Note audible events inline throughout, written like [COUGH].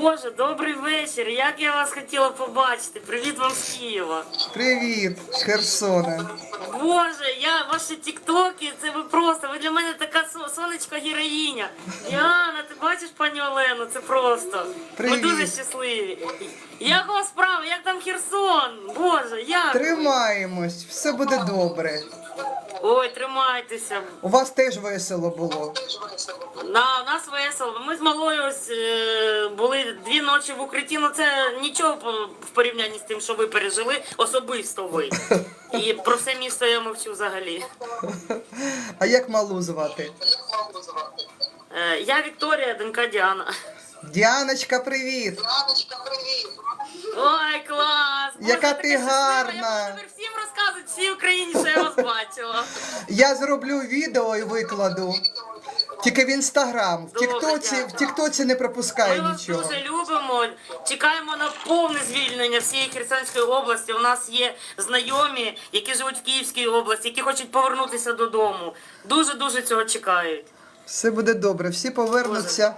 Боже, добрий вечір. Як я вас хотіла побачити. Привіт вам з Києва. Привіт, з Херсона. Боже, я ваші тіктоки, це ви просто. Ви для мене така со- сонечко героїня. Діана, ти бачиш пані Олену? Це просто. Привіт. Ми дуже щасливі. Як у вас справа? Як там Херсон? Боже, як? Тримаємось, все буде добре. Ой, тримайтеся. У вас теж весело було. На у нас весело. Ми з малою ось, е, були дві ночі в укритті. Ну це нічого по- в порівнянні з тим, що ви пережили, особисто ви. [LAUGHS] І про все місто я мовчу взагалі. А як малу звати? Е, я Вікторія, донька Діана. Діаночка, привіт! Ой, клас! Боже, Яка така ти щаслива. гарна. Я буду тепер всім розказувати всій Україні, що я вас бачила. Я зроблю відео і викладу. Тільки в інстаграм. В Добре, Тіктоці, в дякую. Тіктоці не пропускай Ми вас нічого. дуже любимо. Чекаємо на повне звільнення всієї Херсонської області. У нас є знайомі, які живуть в Київській області, які хочуть повернутися додому. Дуже дуже цього чекають. Все буде добре, всі повернуться,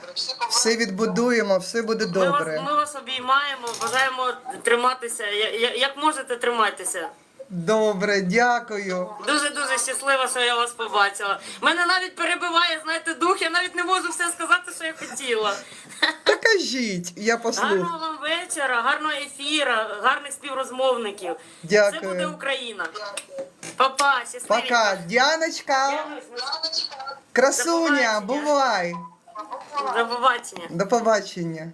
все відбудуємо, все буде Ми вас, добре. ми вас обіймаємо, бажаємо триматися. Я- я- Як можете тримайтеся. Добре, дякую. Дуже дуже щаслива, що я вас побачила. Мене навіть перебиває, знаєте, дух. Я навіть не можу все сказати, що я хотіла. Та кажіть, я послухаю. Гарного вам вечора, гарного ефіра, гарних співрозмовників. Дякую. Це буде Україна. Папа, щасливі. Пока, Діаночка, красуня, бувай. До побачення. До побачення.